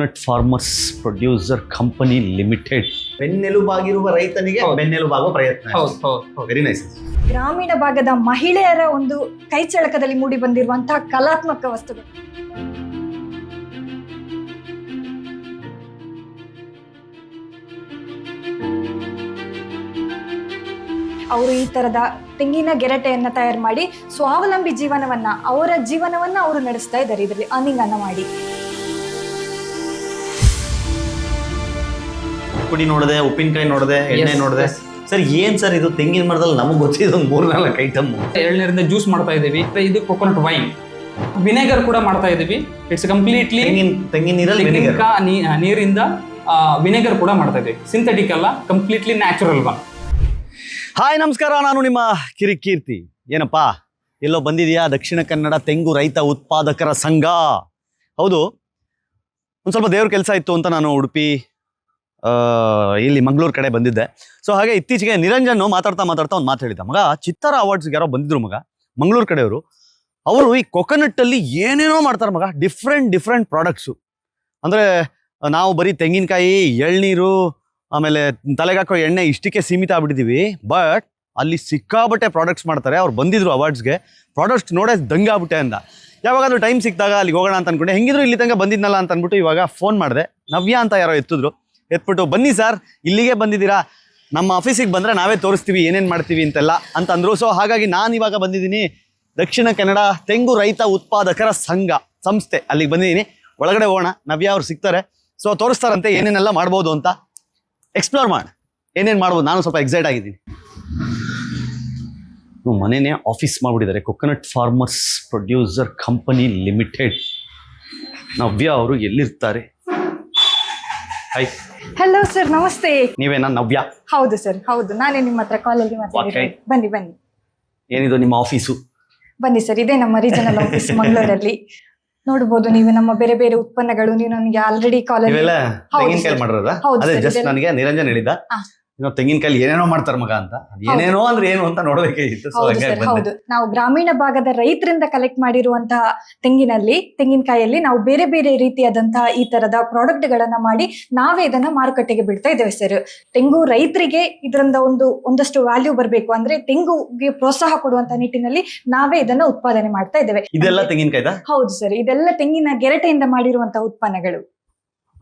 Coconut farmers producer company limited ಬೆನ್ನೆಲುಬಾಗಿರುವ ರೈತನಿಗೆ. ಬೆನ್ನೆಲುಬಾಗುವ ಪ್ರಯತ್ನ. ವೆರಿ ನೈಸ್ ಗ್ರಾಮೀಣ ಭಾಗದ ಮಹಿಳೆಯರ ಒಂದು ಕೈಚಳಕದಲ್ಲಿ ಮೂಡಿ ಬಂದಿರುವಂತಹ ಕಲಾತ್ಮಕ ವಸ್ತುಗಳು. ಅವರು ಈ ತರದ ತೆಂಗಿನ ಗೆರಟೆಯನ್ನ ತಯಾರು ಮಾಡಿ ಸ್ವಾವಲಂಬಿ ಜೀವನವನ್ನ ಅವರ ಜೀವನವನ್ನ ಅವರು ನಡೆಸ್ತಾ ಇದ್ದಾರೆ. ಇದರಲ್ಲಿ ಅರ್ನಿಂಗ್ ಅನ್ನ ಮಾಡಿ. ಪುಡಿ ನೋಡಿದೆ ಉಪ್ಪಿನಕಾಯಿ ನೋಡಿದೆ ಎಣ್ಣೆ ನೋಡಿದೆ. ಸರ್ ಏನ್ ಸರ್ ಇದು? ತೆಂಗಿನ ಮರದಲ್ಲಿ ನಮಗೆ ಗೊತ್ತಿದ್ದು ಒಂದು ಮೂರ್ ನಾಲ್ಕು ಐಟಮ್ ಎಳ್ನೀರಿಂದ ಜ್ಯೂಸ್ ಮಾಡ್ತಾ ಇದೀವಿ ಮತ್ತೆ ಇದು ಕೊಕೊನಟ್ ವೈನ್ ವಿನೆಗರ್ ಕೂಡ ಮಾಡ್ತಾ ಇದೀವಿ ಇಟ್ಸ್ ಕಂಪ್ಲೀಟ್ಲಿ ತೆಂಗಿನ ನೀರಲ್ಲಿ ನೀರಿಂದ ವಿನೆಗರ್ ಕೂಡ ಮಾಡ್ತಾ ಇದೀವಿ ಸಿಂಥೆಟಿಕ್ ಅಲ್ಲ ಕಂಪ್ಲೀಟ್ಲಿ ನ್ಯಾಚುರಲ್ ಒನ್ ಹಾಯ್ ನಮಸ್ಕಾರ. ನಾನು ನಿಮ್ಮ ಕಿರಿ ಕೀರ್ತಿ. ಏನಪ್ಪಾ? ಎಲ್ಲೋ ಬಂದಿದೆಯಾ? ದಕ್ಷಿಣ ಕನ್ನಡ ತೆಂಗು ರೈತ ಉತ್ಪಾದಕರ ಸಂಘ. ಹೌದು. ಒಂದು ಸ್ವಲ್ಪ ದೇವ್ರ ಕೆಲಸ ಇತ್ತು ಅಂತ ನಾನು ಉಡುಪಿ ಇಲ್ಲಿ ಮಂಗಳೂರು ಕಡೆ ಬಂದಿದ್ದೆ. ಸೊ ಹಾಗೆ ಇತ್ತೀಚೆಗೆ ನಿರಂಜನ್ ಮಾತಾಡ್ತಾ ಮಾತಾಡ್ತಾ ಒಂದು ಮಾತು ಹೇಳಿದ್ದ. ಮಗ ಚಿತ್ತಾರ ಅವಾರ್ಡ್ಸ್ಗೆ ಯಾರೋ ಬಂದಿದ್ರು ಮಗ, ಮಂಗಳೂರು ಕಡೆಯವರು, ಅವರು ಈ ಕೊಕೊನಟ್ಟಲ್ಲಿ ಏನೇನೋ ಮಾಡ್ತಾರೆ ಮಗ ಡಿಫ್ರೆಂಟ್ ಡಿಫ್ರೆಂಟ್ ಪ್ರಾಡಕ್ಟ್ಸು ಅಂದರೆ, ನಾವು ಬರೀ ತೆಂಗಿನಕಾಯಿ, ಎಳ್ನೀರು, ಆಮೇಲೆ ತಲೆಗಾಕೋ ಎಣ್ಣೆ ಇಷ್ಟಕ್ಕೆ ಸೀಮಿತ ಆಗ್ಬಿಟ್ಟಿದ್ದೀವಿ ಬಟ್ ಅಲ್ಲಿ ಸಿಕ್ಕಾಬಟ್ಟೆ ಪ್ರಾಡಕ್ಟ್ಸ್ ಮಾಡ್ತಾರೆ. ಅವ್ರು ಬಂದಿದ್ರು ಅವಾರ್ಡ್ಸ್ಗೆ ಪ್ರಾಡಕ್ಟ್ಸ್ ನೋಡೇ ದಂಗಾಗ್ಬಿಟ್ಟೆ ಅಂದ. ಯಾವಾಗಾದ್ರೂ ಟೈಮ್ ಸಿಕ್ಕಿದಾಗ ಅಲ್ಲಿಗೆ ಹೋಗೋಣ ಅಂತ ಅನ್ಕೊಂಡೆ. ಹೆಂಗಿದ್ರು ಇಲ್ಲಿ ತನಕ ಬಂದಿದ್ನಲ್ಲ ಅಂತ ಅಂದ್ಬಿಟ್ಟು ಇವಾಗ ಫೋನ್ ಮಾಡಿದೆ. ನವ್ಯ ಅಂತ ಯಾರೋ ಎತ್ತಿದ್ರು. ಎತ್ಬಿಟ್ಟು, ಬನ್ನಿ ಸರ್, ಇಲ್ಲಿಗೆ ಬಂದಿದ್ದೀರಾ? ನಮ್ಮ ಆಫೀಸಿಗೆ ಬಂದರೆ ನಾವೇ ತೋರಿಸ್ತೀವಿ, ಏನೇನು ಮಾಡ್ತೀವಿ ಅಂತೆಲ್ಲ ಅಂತ ಅಂದರು ಸೊ ಹಾಗಾಗಿ ನಾನು ಇವಾಗ ಬಂದಿದ್ದೀನಿ ದಕ್ಷಿಣ ಕನ್ನಡ ತೆಂಗು ರೈತ ಉತ್ಪಾದಕರ ಸಂಘ ಸಂಸ್ಥೆ. ಅಲ್ಲಿಗೆ ಬಂದಿದ್ದೀನಿ. ಒಳಗಡೆ ಹೋಗೋಣ. ನವ್ಯ ಅವ್ರು ಸಿಗ್ತಾರೆ. ಸೊ ತೋರಿಸ್ತಾರಂತೆ ಏನೇನೆಲ್ಲ ಮಾಡ್ಬೋದು ಅಂತ. ಎಕ್ಸ್ಪ್ಲೋರ್ ಮಾಡಿ ಏನೇನು ಮಾಡ್ಬೋದು? ನಾನು ಸ್ವಲ್ಪ ಎಕ್ಸೈಟ್ ಆಗಿದ್ದೀನಿ. ಮನೆಯೇ ಆಫೀಸ್ ಮಾಡಿಬಿಟ್ಟಿದ್ದಾರೆ. Coconut farmers producer company limited Navya ಅವರು ಎಲ್ಲಿರ್ತಾರೆ? ಹಾಯ್ ಹಲೋ ಸರ್ ನಮಸ್ತೆ. ನೀವೇನಾ ನವ್ಯ. ಹೌದು ಸರ್ ಹೌದು. ನಾನೇ ನಿಮ್ಮ ಹತ್ರ ಕಾಲಲ್ಲಿ ಮಾತಾಡ್ತೀನಿ Okay. ಬನ್ನಿ ಬನ್ನಿ. ಏನಿದು ನಿಮ್ಮ ಆಫೀಸು ಬನ್ನಿ ಸರ್ ಇದೇ ನಮ್ಮ ರೀಜನಲ್ ಆಫೀಸ್ ಮಂಗಳೂರಲ್ಲಿ. ನೋಡಬಹುದು ನೀವು ನಮ್ಮ ಬೇರೆ ಬೇರೆ ಉತ್ಪನ್ನಗಳು. ನೀವು ನನಗೆ ಆಲ್ರೆಡಿ ಕಾಲಲ್ಲಿ ನೀವೆಲ್ಲ ಹೌದು ತೆಂಗಿನಕಾಯಿ sir. ಮಾಡಿರೋದ? ಹೌದು ಅದೇ sir, ಜಸ್ಟ್ ಇದೆಲ್ಲ- ನನಗೆ ನಿರಂಜನ್ ಹೇಳಿದ್ದ. ಹಾ. ಇನ್ನು ತೆಂಗಿನಕಾಯಿ ಏನೇನೋ ಮಾಡ್ತಾರ ಮಗ ಅಂತ. ಏನೇನೋ ಅಂದ್ರೆ ಏನು ಅಂತ ನೋಡ್ಬೇಕಾಗಿತ್ತು ಸೊ ಹೌದು ಹಂಗಾಗಿ ಸರ್ ಹೌದು. ನಾವು ಗ್ರಾಮೀಣ ಭಾಗದ ರೈತರಿಂದ ಕಲೆಕ್ಟ್ ಮಾಡಿರುವಂತಹ ತೆಂಗಿನಲ್ಲಿ ತೆಂಗಿನಕಾಯಲ್ಲಿ ನಾವು ಬೇರೆ ಬೇರೆ ರೀತಿಯಾದಂತಹ ಈ ತರದ ಪ್ರಾಡಕ್ಟ್ ಗಳನ್ನ ಮಾಡಿ ನಾವೇ ಇದನ್ನ ಮಾರುಕಟ್ಟೆಗೆ ಬಿಡ್ತಾ ಇದ್ದೇವೆ ಸರ್. ತೆಂಗು ರೈತರಿಗೆ ಇದರಿಂದ ಒಂದು ಒಂದಷ್ಟು ವ್ಯಾಲ್ಯೂ ಬರಬೇಕು ಅಂದ್ರೆ ತೆಂಗುಗೆ ಪ್ರೋತ್ಸಾಹ ಕೊಡುವಂತಹ ನಿಟ್ಟಿನಲ್ಲಿ ನಾವೇ ಇದನ್ನ ಉತ್ಪಾದನೆ ಮಾಡ್ತಾ ಇದ್ದೇವೆ. ಇದೆಲ್ಲ ತೆಂಗಿನಕಾಯ್ದ ಹೌದು ಸರ್ ಇದೆಲ್ಲ ತೆಂಗಿನ ಗೆರಟೆಯಿಂದ ಮಾಡಿರುವಂತಹ ಉತ್ಪನ್ನಗಳು.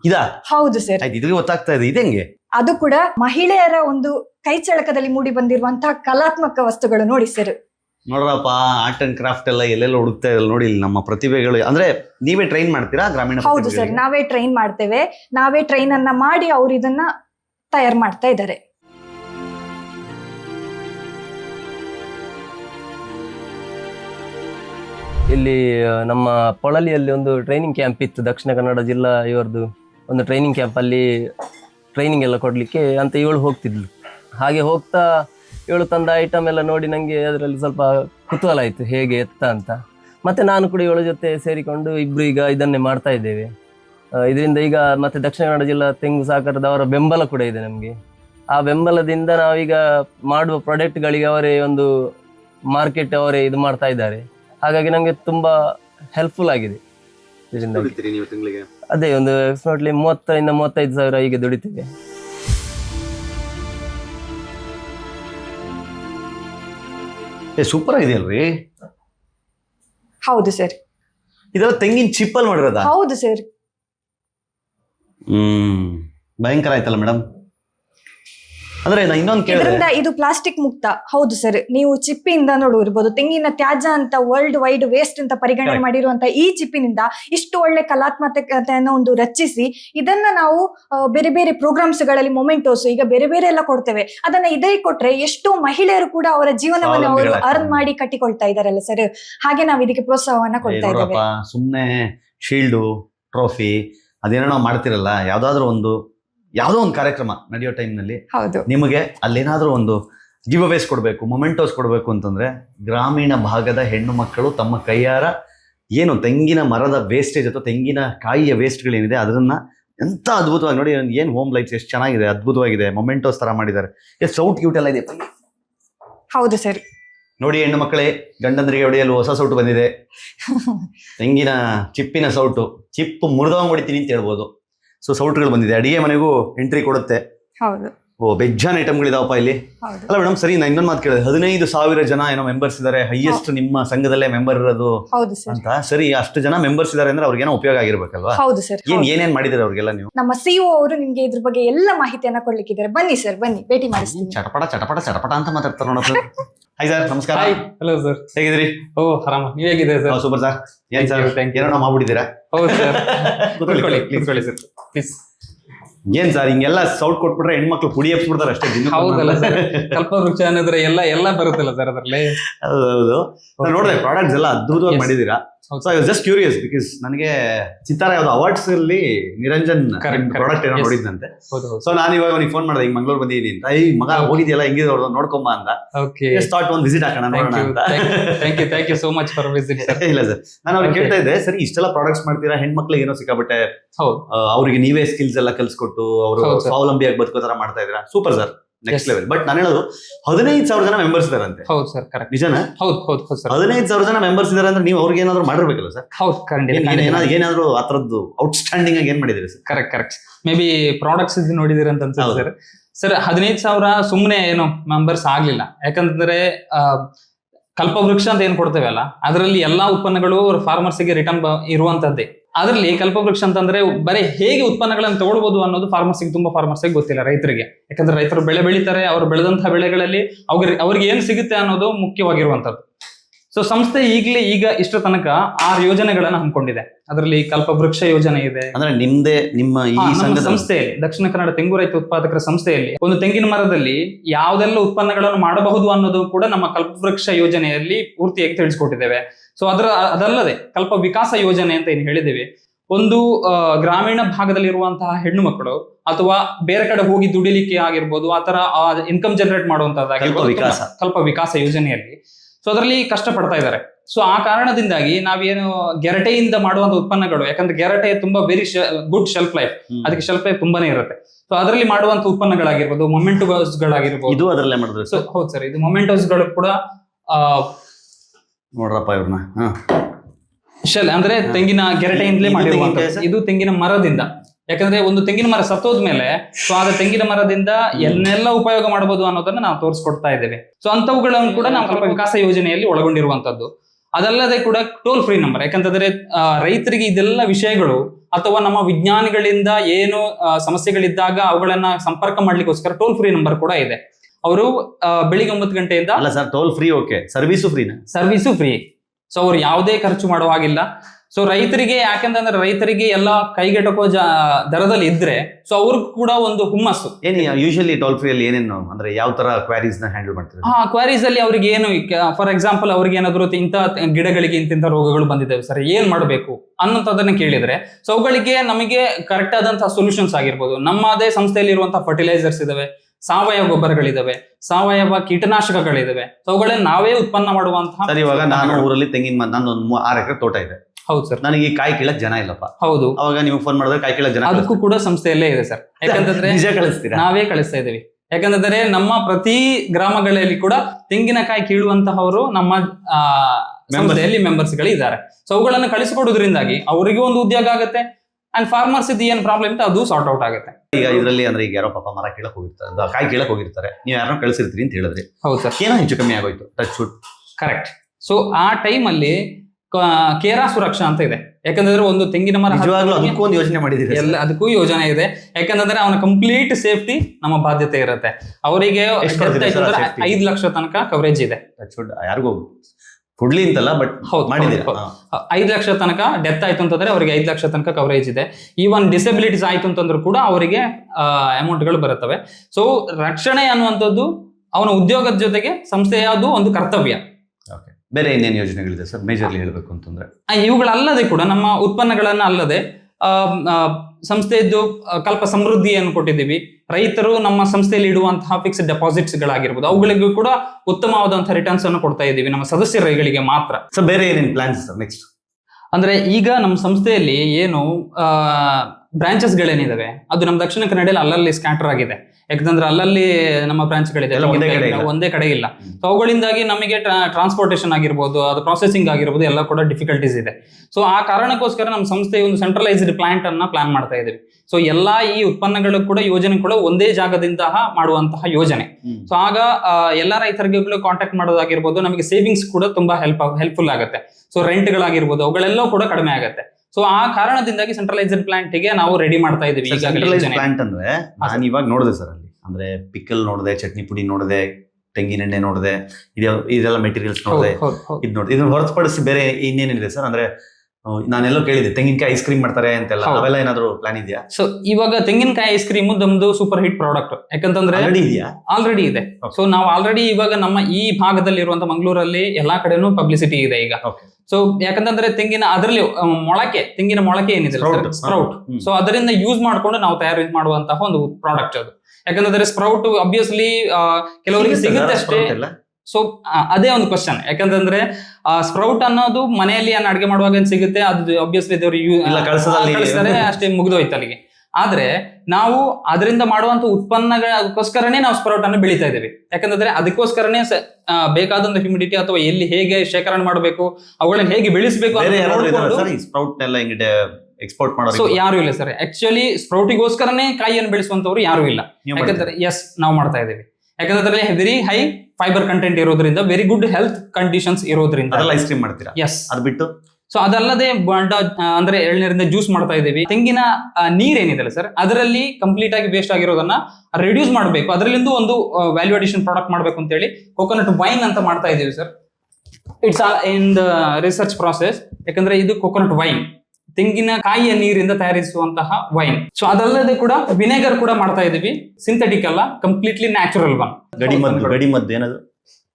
ಇದಾ? ಹೌದು ಸರ್. ಇದು ಗೊತ್ತಾಗ್ತಾ ಇದೆ. ಇದೆ ಹೆಂಗೆ? ಅದು ಕೂಡ ಮಹಿಳೆಯರ ಒಂದು ಕೈಚಳಕದಲ್ಲಿ ಮೂಡಿ ಬಂದಿರುವಂತಹ ಕಲಾತ್ಮಕ ವಸ್ತುಗಳು ನೋಡಿ ಸರ್. ನೋಡ್ರಪ್ಪ ಆರ್ಟ್ ಅಂಡ್ ಕ್ರಾಫ್ಟ್ ಎಲ್ಲ ಎಲ್ಲೆಲ್ಲ ಹುಡುಕ್ತಾ ಇಲ್ಲ ನೋಡಿ ಇಲ್ಲಿ ನಮ್ಮ ಪ್ರತಿಭೆಗಳು. ಅಂದ್ರೆ ನೀವೇ ಟ್ರೈನ್ ಮಾಡ್ತೀರಾ ಗ್ರಾಮೀಣ ಹೌದು ಸರ್ ನಾವೇ ಟ್ರೈನ್ ಮಾಡ್ತೇವೆ. ನಾವೇ ಟ್ರೈನ್ ಅನ್ನ ಮಾಡಿ ಅವ್ರು ಇದನ್ನ ತಯಾರು ಮಾಡ್ತಾ ಇದ್ದಾರೆ. ಇಲ್ಲಿ ನಮ್ಮ ಪೊಳಲಿಯಲ್ಲಿ ಒಂದು ಟ್ರೈನಿಂಗ್ ಕ್ಯಾಂಪ್ ಇತ್ತು. ದಕ್ಷಿಣ ಕನ್ನಡ ಜಿಲ್ಲಾ ಇವರದು ಒಂದು ಟ್ರೈನಿಂಗ್ ಕ್ಯಾಂಪಲ್ಲಿ ಟ್ರೈನಿಂಗ್ ಎಲ್ಲ ಕೊಡಲಿಕ್ಕೆ ಅಂತ ಇವಳು ಹೋಗ್ತಿದ್ಲು. ಹಾಗೆ ಹೋಗ್ತಾ ಇವಳು ತಂದ ಐಟಮ್ ಎಲ್ಲ ನೋಡಿ ನನಗೆ ಅದರಲ್ಲಿ ಸ್ವಲ್ಪ ಕುತೂಹಲ ಆಯಿತು, ಹೇಗೆ ಎತ್ತ ಅಂತ. ಮತ್ತು ನಾನು ಕೂಡ ಇವಳ ಜೊತೆ ಸೇರಿಕೊಂಡು ಇಬ್ಬರು ಈಗ ಇದನ್ನೇ ಮಾಡ್ತಾ ಇದ್ದೇವೆ. ಇದರಿಂದ ಈಗ ಮತ್ತೆ ದಕ್ಷಿಣ ಕನ್ನಡ ಜಿಲ್ಲಾ ತೆಂಗು ಸಾಕಾರದವರ ಬೆಂಬಲ ಕೂಡ ಇದೆ ನಮಗೆ. ಆ ಬೆಂಬಲದಿಂದ ನಾವೀಗ ಮಾಡುವ ಪ್ರಾಡಕ್ಟ್ಗಳಿಗೆ ಅವರೇ ಒಂದು ಮಾರ್ಕೆಟ್ ಅವರೇ ಇದು ಮಾಡ್ತಾ ಇದ್ದಾರೆ. ಹಾಗಾಗಿ ನನಗೆ ತುಂಬ ಹೆಲ್ಪ್ಫುಲ್ ಆಗಿದೆ. ಇದರಿಂದ ದುಡಿತೀರಿ ನೀವು ತಿಂಗಳಿಗೆ? ಅದೇ ಒಂದು ಎಕ್ಸ್ಪೋರ್ಟ್ಲಿ ಮೂವತ್ತರಿಂದ ಮೂವತ್ತೈದು ಸಾವಿರ ಹೀಗೆ ದುಡಿತೀವಿ. ಏ ಸೂಪರ್ ಆಗಿದೆಯಲ್ರಿ? ಹೌದು ಸರ್. ಇದೆಲ್ಲ ತೆಂಗಿನ ಚಿಪ್ಪಲ್ಲಿ ಮಾಡಿರೋದ? ಹೌದು ಸರ್. ಹ್ಮ್ ಭಯಂಕರ ಆಯ್ತಲ್ಲ ಮೇಡಮ್. ಅಂದ್ರೆ ಇನ್ನೊಂದು ಇದರಿಂದ ಇದು ಪ್ಲಾಸ್ಟಿಕ್ ಮುಕ್ತ. ಹೌದು ಸರ್. ನೀವು ಚಿಪ್ಪಿಂದ ನೋಡಿರ್ಬೋದು ತೆಂಗಿನ ತ್ಯಾಜ್ಯ ಅಂತ ವರ್ಲ್ಡ್ ವೈಡ್ ವೇಸ್ಟ್ ಅಂತ ಪರಿಗಣನೆ. ಮಾಡಿರುವಂತ ಈ ಚಿಪ್ಪಿನಿಂದ ಇಷ್ಟು ಒಳ್ಳೆ ಕಲಾತ್ಮಕತೆಯನ್ನು ಒಂದು ರಚಿಸಿ ಇದನ್ನ ನಾವು ಬೇರೆ ಬೇರೆ ಪ್ರೋಗ್ರಾಮ್ಸ್ಗಳಲ್ಲಿ ಮೊಮೆಂಟೋಸ್ ಈಗ ಬೇರೆ ಬೇರೆ ಎಲ್ಲ ಕೊಡ್ತೇವೆ. ಅದನ್ನ ಇದೇ ಕೊಟ್ರೆ ಎಷ್ಟೋ ಮಹಿಳೆಯರು ಕೂಡ ಅವರ ಜೀವನವನ್ನು ಅವರು ಅರ್ನ್ ಮಾಡಿ ಕಟ್ಟಿಕೊಳ್ತಾ ಇದಾರಲ್ಲ ಸರ್. ಹಾಗೆ ನಾವು ಇದಕ್ಕೆ ಪ್ರೋತ್ಸಾಹವನ್ನ ಕೊಡ್ತಾ ಇದ್ದೇವೆ. ಸುಮ್ಮನೆ ಶೀಲ್ಡು ಟ್ರೋಫಿ ಅದೇನೋ ನಾವು ಮಾಡ್ತಿರಲ್ಲ ಯಾವ್ದಾದ್ರು ಒಂದು ಯಾವುದೋ ಒಂದು ಕಾರ್ಯಕ್ರಮ ನಡೆಯೋ ಟೈಮ್ನಲ್ಲಿ ಹೌದು. ನಿಮಗೆ ಅಲ್ಲೇನಾದರೂ ಒಂದು ಗಿವ್ ಅವೇಸ್ ಕೊಡಬೇಕು ಮೊಮೆಂಟೋಸ್ ಕೊಡಬೇಕು ಅಂತಂದ್ರೆ ಗ್ರಾಮೀಣ ಭಾಗದ ಹೆಣ್ಣು ಮಕ್ಕಳು ತಮ್ಮ ಕೈಯಾರ ಏನು ತೆಂಗಿನ ಮರದ ವೇಸ್ಟೇಜ್ ಅಥವಾ ತೆಂಗಿನ ಕಾಯಿಯ ವೇಸ್ಟ್ಗಳೇನಿದೆ ಅದನ್ನ ಎಂಥ ಅದ್ಭುತವಾಗಿ ನೋಡಿ ಏನು ಹೋಮ್ ಲೈಟ್ಸ್ ಎಷ್ಟು ಚೆನ್ನಾಗಿದೆ ಅದ್ಭುತವಾಗಿದೆ ಮೊಮೆಂಟೋಸ್ ತರ ಮಾಡಿದ್ದಾರೆ. ಎಷ್ಟು ಸೌಟ್ ಕ್ಯೂಟ್ ಎಲ್ಲ ಇದೆ. ಹೌದು ಸರ್ ನೋಡಿ ಹೆಣ್ಣು ಮಕ್ಕಳೇ ಗಂಡಂದ್ರಿಗೆ ಹೊಡೆಯಲು ಹೊಸ ಸೌಟು ಬಂದಿದೆ. ತೆಂಗಿನ ಚಿಪ್ಪಿನ ಸೌಟು ಚಿಪ್ಪು ಮುರಿದವಾಗಿ ಹೊಡಿತೀನಿ ಅಂತ ಹೇಳ್ಬೋದು. ಸೊ ಸೌಟ್ಗಳು ಬಂದಿದೆ. ಅಡಿಗೆ ಮನೆಗೂ ಎಂಟ್ರಿ ಕೊಡುತ್ತೆ. ಹೌದು. ಓ ಬೆಜ್ಜಾನ್ ಐಟಮ್ಗಳಿದಾವಪ್ಪ ಇಲ್ಲಿ? ಹೌದು. ಅಲ್ಲ ಮೇಡಮ್ ಸರಿ ನಾನು ಇನ್ನೊಂದು ಮಾತು ಕೇಳಿದೆ. ಹದಿನೈದು ಸಾವಿರ ಜನ ಏನೋ ಮೆಂಬರ್ಸ್ ಇದ್ದಾರೆ ಹೈಯೆಸ್ಟ್ ನಿಮ್ಮ ಸಂಘದಲ್ಲೇ ಮೆಂಬರ್ ಇರೋದು ಹೌದು ಸರ್. ಅಂತ. ಸರಿ ಅಷ್ಟು ಜನ ಮೆಂಬರ್ಸ್ ಇದ್ದಾರೆ ಅಂದ್ರೆ ಅವ್ರಿಗೇನೋ ಉಪಯೋಗ ಆಗಿರ್ಬೇಕಲ್ವಾ? ಹೌದು ಸರ್ ಏನ್ ಏನೇನ್ ಮಾಡಿದಾರೆ ಅವ್ರಿಗೆಲ್ಲ ನೀವು? ನಮ್ಮ ಸಿಒ ಅವರು ನಿಮ್ಗೆ ಇದ್ರ ಬಗ್ಗೆ ಎಲ್ಲ ಮಾಹಿತಿಯನ್ನ ಕೊಡ್ಲಿಕ್ಕಿದ್ದಾರೆ. ಬನ್ನಿ ಸರ್ ಬನ್ನಿ ಭೇಟಿ ಮಾಡಿಸ್ತೀನಿ. ಚಟಪಟ ಚಟಪಟ ಚಟಪಟ ಅಂತ ಮಾತಾಡ್ತಾರೆ ನೋಡಪ್ಪ ಹೈ ಸರ್ ನಮಸ್ಕಾರ. ಹಾಯ್ ಹಲೋ ಸರ್ ಹೇಗಿದ್ರಿ ಓ ಆರಾಮ. ನೀವ್ ಹೇಗಿದೆ ಸರ್? ಸೂಪರ್ ಸರ್ ಏನ್ ಸರ್. ಏನೋ ಮಾಡ್ಬಿಟ್ಟಿದ್ದೀರಾ? ಹೌದು ಸರ್ ಕೂತ್ಕೊಳ್ಳಿ, ಕೂತ್ಕೊಳ್ಳಿ ಸರ್ ಪ್ಲೀಸ್ ಏನ್ ಸರ್ ಹಿಂಗೆಲ್ಲ ಸೌಟ್ ಕೊಟ್ಬಿಟ್ರೆ ಹೆಣ್ಮಕ್ಳು ಪುಡಿ ಹಬ್ಸ್ಬಿಡ್ತಾರೆ ಅಷ್ಟೇ ದಿನ ಹೌದಲ್ಲ. ಸರ್ ಕಲ್ಪವೃಕ್ಷ ಅನ್ನೋದ್ರೆ ಎಲ್ಲ ಎಲ್ಲ ಬರುತ್ತಲ್ಲ ಸರ್ ಅದರಲ್ಲಿ ಹೌದು ನಾನು ಪ್ರಾಡಕ್ಟ್ಸ್ ಎಲ್ಲ ಅದ್ಭುತವಾಗಿ. ಮಾಡಿದೀರಾ. So I just curious because ನನಗೆ ಚಿತ್ತಾರ ಯಾವ್ದು ಅವಾರ್ಡ್ಸ್ ಅಲ್ಲಿ ನಿರಂಜನ್. ಪ್ರಾಡಕ್ಟ್ ಏನೋ. ನೋಡಿದ್ನಂತೆ. ಸೊ ನಾನು ಇವಾಗ ಅವ್ನಿಗೆ ಫೋನ್ ಮಾಡಿದೆ ಹಿಂಗ್ ಮಂಗ್ಳೂರ್ ಬಂದಿದ್ದೀನಿ ಅಂತ. ಈ ಮಗ ಹೋಗಿದೆಯಲ್ಲ ಹಿಂಗಿದೆ ಅವ್ರದ್ದು ನೋಡ್ಕೊಂಬ ಅಂತ. ಓಕೆ ಸ್ಟಾರ್ಟ್ ಒಂದು ವಿಸಿಟ್ ಹಾಕೋಣ ನೋಡೋಣ ಅಂತ. Thank you thank you so much for visit ಇಲ್ಲ ಸರ್ ನಾನು ಅವ್ರಿಗೆ. ಕೇಳ್ತಾ ಇದ್ದೆ ಸರಿ ಇಷ್ಟೆಲ್ಲ ಪ್ರಾಡಕ್ಟ್ಸ್ ಮಾಡ್ತೀರಾ? ಹೆಣ್ಮಕ್ಳಿಗೆ ಏನೋ ಸಿಕ್ಕಾಬಟ್ಟೆ ಅವ್ರಿಗೆ ನೀವೇ ಸ್ಕಿಲ್ಸ್ ಎಲ್ಲ ಕಲ್ಸ್ಕೊಟ್ಟು ಅವರು. ಸ್ವಾವಲಂಬಿಯಾಗಿ ಬದುಕೋ ತರ ಮಾಡ್ತಾ ಇದ್ದೀರಾ? Super sir next. Level but ನಾನು ಹೇಳೋದು ಹದಿನೈದು ಸಾವಿರ ಜನ ಮೆಂಬರ್ಸ್ ಇದಾರಂತೆ ಹೌದು ಸರ್ ಕರೆಕ್ಟ್ ನಿಜನಾ? ಹೌದು ಹೌದು ಹೌದು ಸರ್. ಹದಿನೈದು ಸಾವಿರ ಜನ ಮೆಂಬರ್ಸ್ ಇದಾರೆ ಅಂದ್ರೆ ನೀವು ಅವ್ರಿಗೆ ಏನಾದ್ರು ಮಾಡಿರ್ಬೇಕಲ್ಲ ಸರ್? ಹೌದು ಕರೆಕ್ಟ್ ಏನಾದ್ರು ಏನಾದ್ರು ಆ ಥರದ್ದು ಔಟ್ಸ್ಟ್ಯಾಂಡಿಂಗ್ ಆಗಿ ಏನ್ ಮಾಡಿದಿರಿ sir? Correct correct may be products ಇದು ನೋಡಿದಿರ ಅಂತ ಅನ್ಸುತ್ತೆ ಸರ್. ಸರ್ ಹದಿನೈದು ಸಾವಿರ ಸುಮ್ಮನೆ ಏನು ಮೆಂಬರ್ಸ್ ಆಗ್ಲಿಲ್ಲ. ಯಾಕಂತಂದ್ರೆ ಆ, ಕಲ್ಪವೃಕ್ಷ ಅಂತ ಏನ್ ಕೊಡ್ತೇವಲ್ಲ ಅದರಲ್ಲಿ ಎಲ್ಲಾ ಉತ್ಪನ್ನಗಳು ಫಾರ್ಮರ್ಸಿಗೆ ರಿಟರ್ನ್ ಇರುವಂತದ್ದೇ. ಅದರಲ್ಲಿ ಕಲ್ಪವೃಕ್ಷ ಅಂತಂದ್ರೆ ಬರೀ ಹೇಗೆ ಉತ್ಪನ್ನಗಳನ್ನು ತಗೊಳ್ಬಹುದು ಅನ್ನೋದು ಫಾರ್ಮರ್ಸಿಗೆ ತುಂಬಾ ಫಾರ್ಮರ್ಸಿಗೆ ಗೊತ್ತಿಲ್ಲ ರೈತರಿಗೆ. ಯಾಕಂದ್ರೆ ರೈತರು ಬೆಳೆ ಬೆಳಿತಾರೆ, ಅವರು ಬೆಳೆದಂತಹ ಬೆಳೆಗಳಲ್ಲಿ ಅವ್ರಿಗೆ ಅವ್ರಿಗೆ ಏನ್ ಸಿಗುತ್ತೆ ಅನ್ನೋದು ಮುಖ್ಯವಾಗಿರುವಂತದ್ದು ಸೊ ಸಂಸ್ಥೆ ಈಗಲೇ ಈಗ ಇಷ್ಟು ತನಕ ಆರು ಯೋಜನೆಗಳನ್ನ ಹಮ್ಮಿಕೊಂಡಿದೆ. ಅದರಲ್ಲಿ ಕಲ್ಪವೃಕ್ಷ ಯೋಜನೆ ಇದೆ. ಅಂದ್ರೆ ನಿಮ್ದೇ ನಿಮ್ಮ ಈ ಸಂಸ್ಥೆಯಲ್ಲಿ ದಕ್ಷಿಣ ಕನ್ನಡ ತೆಂಗು ರೈತ ಉತ್ಪಾದಕರ ಸಂಸ್ಥೆಯಲ್ಲಿ. ಒಂದು ತೆಂಗಿನ ಮರದಲ್ಲಿ ಯಾವ್ದೆಲ್ಲ ಉತ್ಪನ್ನಗಳನ್ನು ಮಾಡಬಹುದು ಅನ್ನೋದು ಕೂಡ ನಮ್ಮ ಕಲ್ಪವೃಕ್ಷ ಯೋಜನೆಯಲ್ಲಿ ಪೂರ್ತಿಯಾಗಿ ತಿಳಿಸ್ಕೊಟ್ಟಿದ್ದೇವೆ. ಸೊ ಅದರ ಅದಲ್ಲದೆ ಕಲ್ಪ ವಿಕಾಸ ಯೋಜನೆ ಅಂತ ಏನು ಹೇಳಿದ್ದೇವೆ. ಒಂದು ಗ್ರಾಮೀಣ ಗ್ರಾಮೀಣ ಭಾಗದಲ್ಲಿರುವಂತಹ ಹೆಣ್ಣು ಮಕ್ಕಳು ಅಥವಾ ಬೇರೆ ಕಡೆ ಹೋಗಿ ದುಡಿಲಿಕ್ಕೆ ಆಗಿರ್ಬೋದು ಆತರ ಇನ್ಕಮ್ ಜನರೇಟ್ ಮಾಡುವಂತಹ ಕಲ್ಪ ವಿಕಾಸ ಯೋಜನೆಯಲ್ಲಿ ಸೊ ಅದರಲ್ಲಿ ಕಷ್ಟ ಪಡ್ತಾ ಇದ್ದಾರೆ. ಸೊ ಆ ಕಾರಣದಿಂದಾಗಿ ನಾವೇನು ಗೆರಟೆಯಿಂದ ಮಾಡುವಂತ ಉತ್ಪನ್ನಗಳು ಯಾಕಂದ್ರೆ ಗೆರಟೆ ತುಂಬಾ ವೆರಿ ಗುಡ್ ಶೆಲ್ಫ್ ಲೈಫ್ ಅದಕ್ಕೆ ಶೆಲ್ಫ್ ಲೈಫ್ ತುಂಬಾನೇ ಇರುತ್ತೆ. ಸೊ ಅದರಲ್ಲಿ ಮಾಡುವಂತ ಉತ್ಪನ್ನಗಳಾಗಿರ್ಬೋದು ಮೊಮೆಂಟೋಸ್ ಗಳಾಗಿರ್ಬೋದು ಇದು ಅದರಲ್ಲೇ ಮಾಡಿದ್ರೆ ಸೊ ಹೌದು ಸರ್ ಇದು ಮೊಮೆಂಟೋಸ್ಗಳು ಕೂಡ ನೋಡ್ರಪ್ಪ ಇವ್ರನ್ನ. ಶೆಲ್ ಅಂದ್ರೆ. ತೆಂಗಿನ ಗೆರಟೆಯಿಂದಲೇ ಮಾಡಿರುವಂತ ಇದು ತೆಂಗಿನ ಮರದಿಂದ. ಯಾಕಂದ್ರೆ ಒಂದು ತೆಂಗಿನ ಮರ ಸತ್ತೋದ್ಮೇಲೆ ಸೊ ಆದ ತೆಂಗಿನ ಮರದಿಂದ ಎಲ್ಲೆಲ್ಲ ಉಪಯೋಗ ಮಾಡಬಹುದು ಅನ್ನೋದನ್ನ ನಾವು ತೋರಿಸ್ಕೊಡ್ತಾ ಇದ್ದೇವೆ. ಸೊ ಅಂತವುಗಳನ್ನು ಕೂಡ ನಾವು ಕಲ್ಪ ವಿಕಾಸ ಯೋಜನೆಯಲ್ಲಿ ಒಳಗೊಂಡಿರುವಂತದ್ದು ಅದಲ್ಲದೆ ಕೂಡ ಟೋಲ್ ಫ್ರೀ ನಂಬರ್ ಯಾಕಂತಂದ್ರೆ ರೈತರಿಗೆ ಇದೆಲ್ಲ ವಿಷಯಗಳು ಅಥವಾ ನಮ್ಮ ವಿಜ್ಞಾನಿಗಳಿಂದ ಏನು ಸಮಸ್ಯೆಗಳಿದ್ದಾಗ ಅವುಗಳನ್ನ ಸಂಪರ್ಕ ಮಾಡ್ಲಿಕ್ಕೋಸ್ಕರ ಟೋಲ್ ಫ್ರೀ ನಂಬರ್ ಕೂಡ ಇದೆ. ಅವರು ಬೆಳಿಗ್ಗೆ ಒಂಬತ್ತು ಗಂಟೆಯಿಂದ ಅಲ್ಲ sir toll free okay service free service free so ಅವ್ರು ಯಾವುದೇ ಖರ್ಚು ಮಾಡೋ ಹಾಗಿಲ್ಲ. ಸೊ ರೈತರಿಗೆ ಯಾಕಂತಂದ್ರೆ ರೈತರಿಗೆ ಎಲ್ಲ ಕೈಗೆಟಕೋ ಜ ದರದಲ್ಲಿ ಇದ್ರೆ ಸೊ ಅವ್ರಿಗೂ ಕೂಡ ಒಂದು ಹುಮ್ಮಸ್ಸು. ಏನು ಯೂಶಲಿ ಟೋಲ್ ಫ್ರೀ ಅಲ್ಲಿ ಏನೇನು ಅಂದ್ರೆ ಯಾವ ತರ ಕ್ವಾರೀಸ್ನ ಹ್ಯಾಂಡಲ್ ಮಾಡ್ತಾರೆ? ಹಾ ಕ್ವಾರೀಸ್ ಅಲ್ಲಿ ಅವ್ರಿಗೆ ಏನು ಫಾರ್ ಎಕ್ಸಾಂಪಲ್ ಅವ್ರಿಗೆ ಏನಾದ್ರು ಇಂಥ ಗಿಡಗಳಿಗೆ ಇಂತಿಂತ ರೋಗಗಳು ಬಂದಿದ್ದಾವೆ ಸರ್ ಏನ್ ಮಾಡಬೇಕು ಅನ್ನೋಂಥದ್ದನ್ನ ಕೇಳಿದ್ರೆ ಸೊ ಅವುಗಳಿಗೆ ನಮಗೆ ಕರೆಕ್ಟ್ ಆದಂತಹ ಸೊಲ್ಯೂಷನ್ಸ್ ಆಗಿರ್ಬೋದು. ನಮ್ಮದೇ ಸಂಸ್ಥೆಯಲ್ಲಿ ಇರುವಂತಹ ಫರ್ಟಿಲೈಸರ್ಸ್ ಇದಾವೆ ಸಾವಯವ ಗೊಬ್ಬರಗಳಿದಾವೆ ಸಾವಯವ ಕೀಟನಾಶಕಗಳಿದಾವೆ ಸೊ ಅವುಗಳನ್ನ ನಾವೇ ಉತ್ಪನ್ನ ಮಾಡುವಂತಹ ಸರಿ ಇವಾಗ ನಾನು ಊರಲ್ಲಿ ತೆಂಗಿನ ಮರ ನಾನು ಒಂದು ಆರು ಎಕರೆ ತೋಟ ಇದೆ. ಹೌದು ಸರ್. ನನಗೆ ಈ ಕಾಯಿ ಕೇಳಕ್ ಜನ ಇಲ್ಲಪ್ಪ. ಹೌದು. ಅವಾಗ ನೀವು ಫೋನ್ ಮಾಡಿದ್ರೆ ಕಾಯಿ ಕೇಳಕ್ ಜನ ಅದಕ್ಕೂ ಕೂಡ ಸಂಸ್ಥೆಯಲ್ಲೇ ಇದೆ ಸರ್. ಯಾಕಂತಂದ್ರೆ ನಿಜ ಕಳಿಸ್ತೀರಾ? ನಾವೇ ಕಳಿಸ್ತಾ ಇದೀವಿ ಯಾಕಂತಂದ್ರೆ ನಮ್ಮ ಪ್ರತಿ ಗ್ರಾಮಗಳಲ್ಲಿ ಕೂಡ ತೆಂಗಿನಕಾಯಿ ಕೀಳುವಂತಹವರು ನಮ್ಮ ಸಂಸ್ಥೆಯಲ್ಲಿ ಮೆಂಬರ್ಸ್ಗಳು ಇದ್ದಾರೆ. ಸೊ ಅವುಗಳನ್ನು ಕಳಿಸಿಕೊಡೋದ್ರಿಂದಾಗಿ ಅವರಿಗೂ ಒಂದು ಉದ್ಯೋಗ ಆಗುತ್ತೆ. ಅಂಡ್ ಫಾರ್ಮರ್ಸ್ ಇದು ಏನ್ ಪ್ರಾಬ್ಲಮ್ ಇತ್ತು ಅದು ಸಾರ್ಟ್ ಔಟ್ ಆಗುತ್ತೆ. ಈಗ ಇದರಲ್ಲಿ ಅಂದ್ರೆ ಈಗ ಯಾರೋ ಪಾಪ ಮರ ಕೇಳಕ್ ಹೋಗಿರ್ತಾರೆ ಕಾಯಿ ಕೇಳಕ್ ಹೋಗಿರ್ತಾರೆ. ನೀವು ಯಾರನ್ನೋ ಕಳಿಸಿರ್ತೀರಿ ಅಂತ ಹೇಳಿದ್ರಿ. ಹೌದು ಸರ್. ಏನೋ ಹೆಚ್ಚು ಕಮ್ಮಿ ಆಗೋಯ್ತು. ಟಚ್ ಕರೆಕ್ಟ್ ಸೊ ಆ ಟೈಮ್ ಅಲ್ಲಿ ಕ- ಕೇರಾ ಸುರಕ್ಷಾ ಅಂತ ಇದೆ. ಯಾಕಂದ್ರೆ ಒಂದು ತೆಂಗಿನ ಮರ ಅದಕ್ಕೂ ಒಂದು ಯೋಜನೆ ಮಾಡಿದಿರಿ ಎಲ್ಲ ಅದಕ್ಕೂ ಯೋಜನೆ ಇದೆ. ಯಾಕಂದ್ರೆ ಅವನ ಕಂಪ್ಲೀಟ್ ಸೇಫ್ಟಿ ನಮ್ಮ ಬಾಧ್ಯತೆ ಇರುತ್ತೆ. ಅವರಿಗೆ ಐದು ಲಕ್ಷ ತನಕ ಕವರೇಜ್ ಇದೆ. ಯಾರಿಗೂ ಕೊಡ್ಲಿ ಅಂತಲ್ಲ ಬಟ್. ಐದು ಲಕ್ಷ ತನಕ ಡೆತ್ ಆಯ್ತು ಅಂತಂದ್ರೆ ಅವರಿಗೆ ಐದು ಲಕ್ಷ ತನಕ ಕವರೇಜ್ ಇದೆ. ಈವನ್ ಡಿಸೆಬಿಲಿಟೀಸ್ ಆಯ್ತು ಅಂತಂದ್ರೂ ಕೂಡ ಅವರಿಗೆ ಅಮೌಂಟ್ಗಳು ಬರುತ್ತವೆ. ಸೊ ರಕ್ಷಣೆ ಅನ್ನುವಂಥದ್ದು ಅವನ ಉದ್ಯೋಗದ ಜೊತೆಗೆ ಸಂಸ್ಥೆಯಾದ ಒಂದು ಕರ್ತವ್ಯ. ಬೇರೆ ಇನ್ನೇನು ಯೋಜನೆಗಳಿದೆ ಸರ್? ಮೇಜರ್ಲಿ ಹೇಳಬೇಕು ಅಂತಂದ್ರೆ. ಇವುಗಳಲ್ಲದೆ ಕೂಡ ನಮ್ಮ ಉತ್ಪನ್ನಗಳನ್ನ ಅಲ್ಲದೆ ಸಂಸ್ಥೆಯದ್ದು ಕಲ್ಪ ಸಮೃದ್ಧಿಯನ್ನು ಕೊಟ್ಟಿದ್ದೀವಿ. ರೈತರು ನಮ್ಮ ಸಂಸ್ಥೆಯಲ್ಲಿ ಇಡುವಂತಹ ಫಿಕ್ಸ್ಡ್ ಡೆಪಾಸಿಟ್ಸ್ ಗಳಾಗಿರ್ಬೋದು ಅವುಗಳಿಗೂ ಕೂಡ ಉತ್ತಮವಾದಂತಹ ರಿಟರ್ನ್ಸ್ ಅನ್ನು ಕೊಡ್ತಾ ಇದ್ದೀವಿ ನಮ್ಮ ಸದಸ್ಯರುಗಳಿಗೆ ಮಾತ್ರ. ಸರ್ ಬೇರೆ ಏನೇನು ಪ್ಲಾನ್ಸ್ ಸರ್ ನೆಕ್ಸ್ಟ್ ಅಂದ್ರೆ ಈಗ ನಮ್ಮ ಸಂಸ್ಥೆಯಲ್ಲಿ ಏನು ಬ್ರಾಂಚಸ್ಗಳೇನಿದಾವೆ ಬ್ರಾಂಚಸ್ ಗಳೇನಿದಾವೆ ಅದು ನಮ್ಮ ದಕ್ಷಿಣ ಕನ್ನಡದಲ್ಲಿ ಅಲ್ಲಲ್ಲಿ ಸ್ಕ್ಯಾಟರ್ ಆಗಿದೆ. ಯಾಕಂದ್ರೆ ಅಲ್ಲಲ್ಲಿ ನಮ್ಮ ಬ್ರಾಂಚ್ ಗಳಿದೆ ಒಂದೇ ಕಡೆ ಇಲ್ಲ. ಸೊ ಅವುಗಳಿಂದಾಗಿ ನಮಗೆ ಟ್ರಾನ್ಸ್ಪೋರ್ಟೇಷನ್ ಆಗಿರ್ಬೋದು ಅದು ಪ್ರೊಸೆಸಿಂಗ್ ಆಗಿರ್ಬೋದು ಎಲ್ಲ ಕೂಡ ಡಿಫಿಕಲ್ಟೀಸ್ ಇದೆ. ಸೊ ಆ ಕಾರಣಕ್ಕೋಸ್ಕರ ನಮ್ಮ ಸಂಸ್ಥೆ ಒಂದು ಸೆಂಟ್ರಲೈಸ್ಡ್ ಪ್ಲಾಂಟ್ ಅನ್ನ ಪ್ಲಾನ್ ಮಾಡ್ತಾ ಇದ್ದೀವಿ. ಸೊ ಎಲ್ಲಾ ಈ ಉತ್ಪನ್ನಗಳು ಕೂಡ ಯೋಜನೆ ಕೂಡ ಒಂದೇ ಜಾಗದಿಂದ ಮಾಡುವಂತಹ ಯೋಜನೆ. ಸೊ ಆಗ ಎಲ್ಲ ರೈತರಿಗೂ ಕಾಂಟ್ಯಾಕ್ಟ್ ಮಾಡೋದಾಗಿರ್ಬೋದು ನಮಗೆ ಸೇವಿಂಗ್ಸ್ ಕೂಡ ತುಂಬಾ ಹೆಲ್ಪ್ ಹೆಲ್ಪ್ಫುಲ್ ಆಗುತ್ತೆ. ಸೊ ಗಳಾಗಿರ್ಬೋದು ಅವುಗಳೆಲ್ಲ ಕೂಡ ಕಡಿಮೆ ಆಗುತ್ತೆ. ಸೊ ಆ ಕಾರಣದಿಂದಾಗಿ ಸೆಂಟ್ರಲೈಸ್ಡ್ ಪ್ಲಾಂಟ್ಗೆ ನಾವು ರೆಡಿ ಮಾಡ್ತಾ ಇದೀವಿ ಈಗಾಗಲೇ ಪ್ಲಾಂಟ್ ಅಂದ್ರೆ ನಾನು ಇವಾಗ ನೋಡಿದೆ ಸರ್ ಅಲ್ಲಿ. ಅಂದ್ರೆ ಪಿಕ್ಕಲ್ ನೋಡಿದೆ ಚಟ್ನಿ ಪುಡಿ ನೋಡಿದೆ ತೆಂಗಿನೆಣ್ಣೆ ನೋಡಿದೆ ಇದೆಲ್ಲ ಮೆಟೀರಿಯಲ್ಸ್ ನೋಡಿದೆ. ಇದು ನೋಡಿ ಇದನ್ನ ಹೊರತುಪಡಿಸಿ ಬೇರೆ ಇನ್ನೇನಿದೆ ಸರ್ ಅಂದ್ರೆ ನಾನೆಲ್ಲೋ ಕೇಳಿದೆ ತೆಂಗಿನಕಾಯಿ ಐಸ್ ಕ್ರೀಮ್ ಮಾಡ್ತಾರೆ ಅಂತೆಲ್ಲ. ಅವೆಲ್ಲ ಏನಾದ್ರು ಪ್ಲಾನ್ ಇದೆಯಾ? ಸೊ ಇವಾಗ ತೆಂಗಿನಕಾಯಿ ಐಸ್ ಕ್ರೀಮ್ ನಮ್ದು ಸೂಪರ್ ಹಿಟ್ ಪ್ರಾಡಕ್ಟ್ ಯಾಕಂತಂದ್ರೆ ಆಲ್ರೆಡಿ ಇದೆಯಾ? ಆಲ್ರೆಡಿ ಇದೆ. ಸೊ ನಾವು ಆಲ್ರೆಡಿ ಇವಾಗ ನಮ್ಮ ಈ ಭಾಗದಲ್ಲಿ ಇರುವಂತ ಮಂಗಳೂರಲ್ಲಿ ಎಲ್ಲಾ ಕಡೆನೂ ಪಬ್ಲಿಸಿಟಿ ಇದೆ ಈಗ. ಸೊ ಯಾಕಂತಂದ್ರೆ ತೆಂಗಿನ ಅದರಲ್ಲಿ ಮೊಳಕೆ ತೆಂಗಿನ ಮೊಳಕೆ ಏನಿದೆ. ಸ್ಪ್ರೌಟ್ ಸೊ ಅದರಿಂದ ಯೂಸ್ ಮಾಡ್ಕೊಂಡು ನಾವು ತಯಾರು ಮಾಡುವಂತಹ ಒಂದು ಪ್ರಾಡಕ್ಟ್ ಅದು. ಯಾಕಂತಂದ್ರೆ ಸ್ಪ್ರೌಟ್ ಅಬ್ವಿಯಸ್ಲಿ ಕೆಲವರಿಗೆ ಸಿಗುತ್ತೆ ಅಷ್ಟೇ. ಸೊ ಅದೇ ಒಂದು ಕ್ವಶನ್ ಯಾಕಂತಂದ್ರೆ ಸ್ಪ್ರೌಟ್ ಅನ್ನೋದು ಮನೆಯಲ್ಲಿ ಏನ್ ಅಡಿಗೆ ಮಾಡುವಾಗ ಏನ್ ಸಿಗುತ್ತೆ? ಅದು ಅಬ್ವಿಯಸ್ಲಿ ದೇವರು ಅಷ್ಟೇ ಮುಗಿದೋಯ್ತು ಅಲ್ಲಿಗೆ. ಆದ್ರೆ ನಾವು ಅದರಿಂದ ಮಾಡುವಂತ ಉತ್ಪನ್ನಗಳಿಗೋಸ್ಕರನೇ ನಾವು ಸ್ಪ್ರೌಟ್ ಅನ್ನು ಬೆಳೀತಾ ಇದ್ದೀವಿ. ಯಾಕಂದ್ರೆ ಅದಕ್ಕೋಸ್ಕರನೇ ಬೇಕಾದಂತ ಹ್ಯೂಮಿಡಿಟಿ ಅಥವಾ ಎಲ್ಲಿ ಹೇಗೆ ಶೇಖರಣೆ ಮಾಡಬೇಕು ಅವುಗಳನ್ನ ಹೇಗೆ ಬೆಳೆಸಬೇಕು ಎಕ್ಸ್ಪೋರ್ಟ್ ಎಕ್ಸ್ಪೋರ್ಟ್ ಸೊ ಯಾರು ಇಲ್ಲ ಸರ್. ಆಕ್ಚುಲಿ ಸ್ಪ್ರೌಟಿಗೋಸ್ಕರನೇ ಕಾಯಿಯನ್ನು ಬೆಳೆಸುವಂತವ್ರು ಯಾರು ಇಲ್ಲ. ಯಾಕಂದ್ರೆ ಎಸ್ ನಾವು ಮಾಡ್ತಾ ಇದ್ದೀವಿ. ಯಾಕಂದ್ರೆ ವೆರಿ ಹೈ ಫೈಬರ್ ಕಂಟೆಂಟ್ ಇರೋದ್ರಿಂದ ವೆರಿ ಗುಡ್ ಹೆಲ್ತ್ ಕಂಡೀಷನ್ಸ್ ಇರೋದ್ರಿಂದ ಐಸ್ ಕ್ರೀಮ್ ಮಾಡ್ತೀರಾ? ಎಸ್ ಅದು ಬಿಟ್ಟು ಸೊ ಅದಲ್ಲದೆ ಬಂಡ ಅಂದ್ರೆ ಎಳ್ನೀರಿಂದ ಜ್ಯೂಸ್ ಮಾಡ್ತಾ ಇದ್ದೀವಿ. ತೆಂಗಿನ ಆ, ನೀರ್ ಏನಿದೆ ಸರ್ ಅದರಲ್ಲಿ ಕಂಪ್ಲೀಟ್ ಆಗಿ ವೇಸ್ಟ್ ಆಗಿರೋದನ್ನ ರಿಡ್ಯೂಸ್ ಮಾಡಬೇಕು. ಅದರಲ್ಲಿಂದ ಒಂದು ವ್ಯಾಲ್ಯೂ ಅಡಿಷನ್ ಪ್ರಾಡಕ್ಟ್ ಮಾಡಬೇಕು ಅಂತ ಹೇಳಿ ಕೋಕೋನಟ್ ವೈನ್ ಅಂತ ಮಾಡ್ತಾ ಇದ್ದೀವಿ sir it's in the research process ಯಾಕಂದ್ರೆ ಇದು ಕೋಕೋನಟ್ ವೈನ್ ತೆಂಗಿನ ಕಾಯಿಯ ನೀರಿಂದ ತಯಾರಿಸುವಂತಹ ವೈನ್ ಸೊ ಅದಲ್ಲದೆ ಕೂಡ ವಿನೆಗರ್ ಕೂಡ ಮಾಡ್ತಾ ಇದೀವಿ ಸಿಂಥೆಟಿಕ್ ಅಲ್ಲ ಕಂಪ್ಲೀಟ್ಲಿ ನ್ಯಾಚುರಲ್ ಒನ್ ಗಡಿಮದ್ದು ಗಡಿಮದ್ದು ಏನದು?